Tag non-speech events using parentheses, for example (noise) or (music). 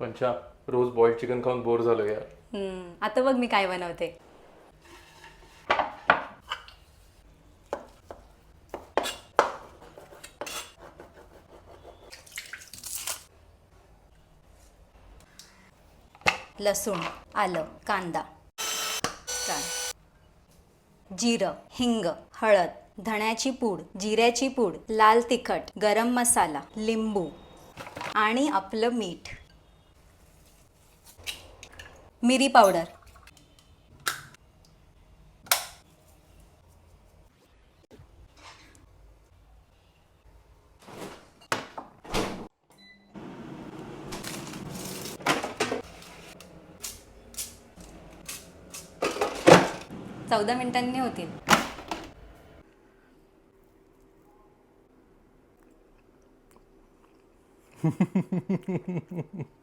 पंचा रोज boil chicken खाऊन बोर झालो यार. हम्म, आता बघ मी काय बनवते. लसूण आलं कांदा. छान. जिरं हिंग हळद धण्याची पूड जिऱ्याची पूड लाल तिखट गरम मसाला लिंबू आणि आपलं मीठ. मिरी पावडर. चौदा मिनिटांनी होतील. (laughs)